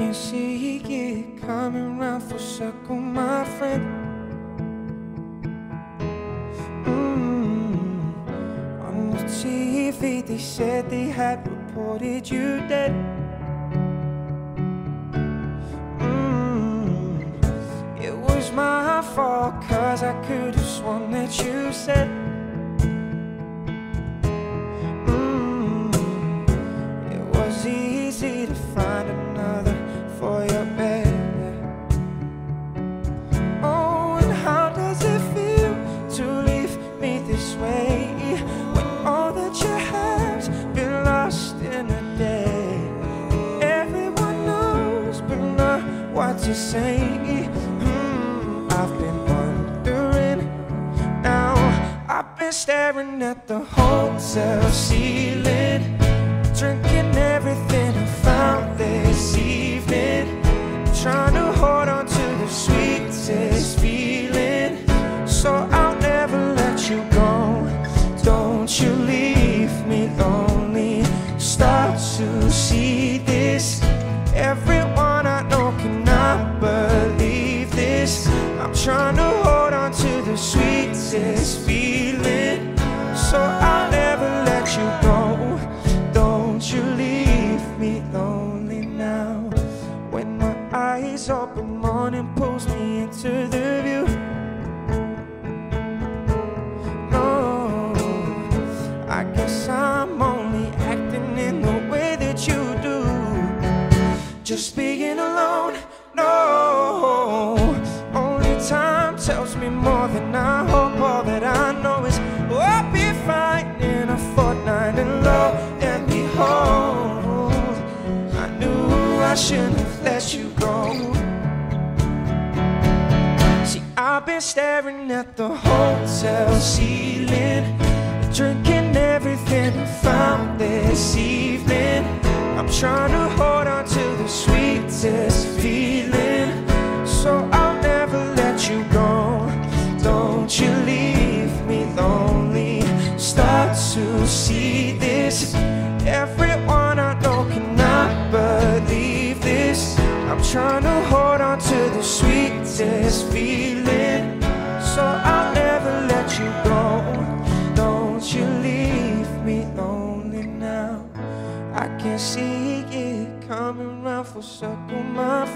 can see it coming round full circle, my friend. Mm. On the TV, they said they had reported you dead. Mm. It was my fault, cause I could have sworn that you said. To say. Hmm, I've been wondering now. I've been staring at the hotel ceiling, drinking everything sweetest feeling. So I'll never let you go. Don't you leave me lonely now. When my eyes open, morning pulls me into the view. No, I guess I'm only acting in the way that you do. Just being alone, no. Only time tells me more than I I shouldn't have let you go. See, I've been staring at the hotel ceiling, drinking everything I found this evening. I'm trying to trying to hold on to the sweetest feeling. So I'll never let you go. Don't you leave me lonely now. I can see it coming round full circle, my